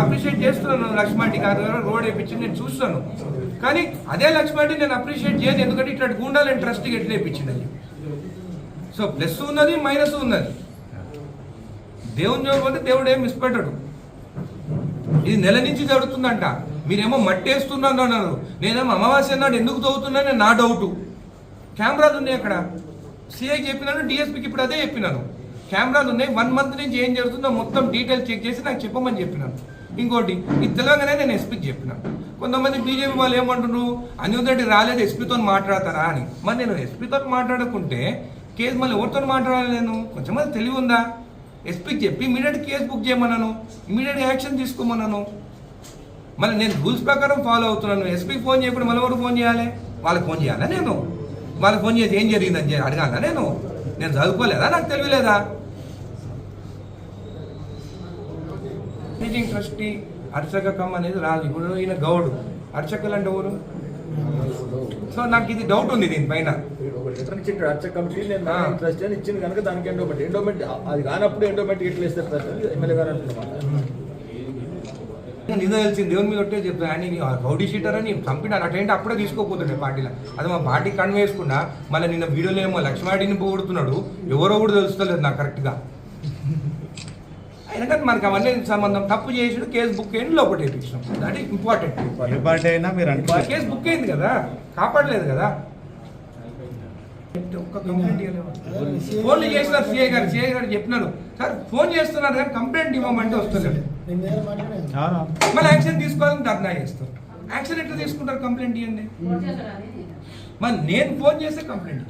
Appreciate చేస్తున్నాను లక్ష్మాటి గారు road వేయించింది నేను చూస్తాను. కానీ అదే లక్ష్మాటి నేను అప్రిషియేట్ చేయను ఎందుకంటే ఇట్లాంటి గుండాలని ట్రస్ట్కి ఎట్లా వేయించింది సో ప్లస్ ఉన్నది మైనస్ ఉన్నది. దేవుని చూడకపోతే దేవుడు ఏం మిస్పెట్టడు. ఇది నెల నుంచి జరుగుతుందంట. మీరేమో మట్టి వేస్తున్నాను అన్నారు. నేనేమో అమావాస్య నాడు ఎందుకు తవ్వుతున్నాను నా డౌటు కెమెరాలు ఉన్నాయి అక్కడ. సిఐ చెప్పినాను డిఎస్పీకి ఇప్పుడు అదే చెప్పినాను. కెమెరాలు ఉన్నాయి. వన్ మంత్ నుంచి ఏం జరుగుతుందో మొత్తం డీటెయిల్ చెక్ చేసి నాకు చెప్పమని చెప్పినాను ఇంకోటి ఇది తెలంగాణ నేను ఎస్పీకి చెప్పినాను. కొంతమంది బీజేపీ వాళ్ళు ఏమంటున్నారు? అనిరుద్ రెడ్డి రాలేదు ఎస్పీతో మాట్లాడతారా? అని. మరి నేను ఎస్పీతో మాట్లాడకుంటే కేసు మళ్ళీ ఎవరితో మాట్లాడాలి నేను? కొంచెం తెలివి ఉందా? ఎస్పీకి చెప్పి ఇమీడియట్ కేసు బుక్ చేయమన్నాను. ఇమీడియట్ యాక్షన్ తీసుకోమన్నాను. మళ్ళీ నేను రూల్స్ ప్రకారం ఫాలో అవుతున్నాను. ఎస్పీకి ఫోన్ చేయకుండా మళ్ళీ ఎవరు ఫోన్ చేయాలి? వాళ్ళకి ఫోన్ చేయాలా నేను? వాళ్ళకి ఫోన్ చేసి ఏం జరిగిందని అడగాలా? నేను నేను చదువుకోలేదా? నాకు తెలియలేదా? టీచింగ్ ట్రస్టీ అర్చక కమ్ అనేది రాదు. ఇప్పుడు ఈయన గౌడు. అర్చకులు అంటే ఎవరు? సో నాకు ఇది డౌట్ ఉంది దీనిపైన అర్చక కమిటీ నేను ఆ. ట్రస్ట్ అని ఇచ్చింది కనుక దానికి ఎండోమెంట్ ఎండోమెంట్ అది కానప్పుడు ఎండోమెంట్ ఎట్లా ఇస్తారు ట్రస్ట్ అని ఎమ్మెల్యే గారు అంటున్నమాట నిజం తెలిసింది. దేవుని మీద ఒట్టే చెప్తాను అని రౌడీ షీటర్ అని చంపినాను అటేంటి అప్పుడే తీసుకోపోతుండే పార్టీలో. అది మా పార్టీ కన్వే వేసుకున్నా మళ్ళీ నిన్న వీడియోలో ఏమో లక్ష్మాడిని పోగొడుతున్నాడు. ఎవరో కూడా తెలుస్తలేదు నాకు కరెక్ట్గా. అయినా కానీ మనకి అవన్నీ సంబంధం? తప్పు చేసాడు కేసు బుక్ అయింది లోపల ఇంపార్టెంట్ కేసు బుక్ అయింది కదా కాపాడలేదు కదా. ఫోన్లు చేసిన సిఐ గారు సిఐ గారు చెప్పినారు. సార్ ఫోన్ చేస్తున్నారు కానీ కంప్లైంట్ ఇవ్వమంటే వస్తలేదు. మళ్ళీ యాక్షన్ తీసుకోవాలని ధర్నా చేస్తారు. యాక్షన్ ఎట్లా తీసుకుంటారు కంప్లైంట్ ఇవ్వండి మరి నేను ఫోన్ చేస్తే కంప్లైంట్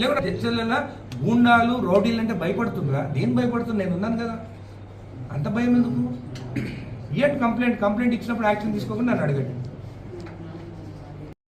లేకుంటే చర్చలలో గూండాలు రౌడీలు అంటే భయపడుతుందా నేను భయపడుతున్నా నేను ఉన్నాను కదా. అంత భయం ఎందుకు? ఇయ్యండి కంప్లైంట్ కంప్లైంట్ ఇచ్చినప్పుడు యాక్షన్ తీసుకోకుండా నన్ను అడగండి.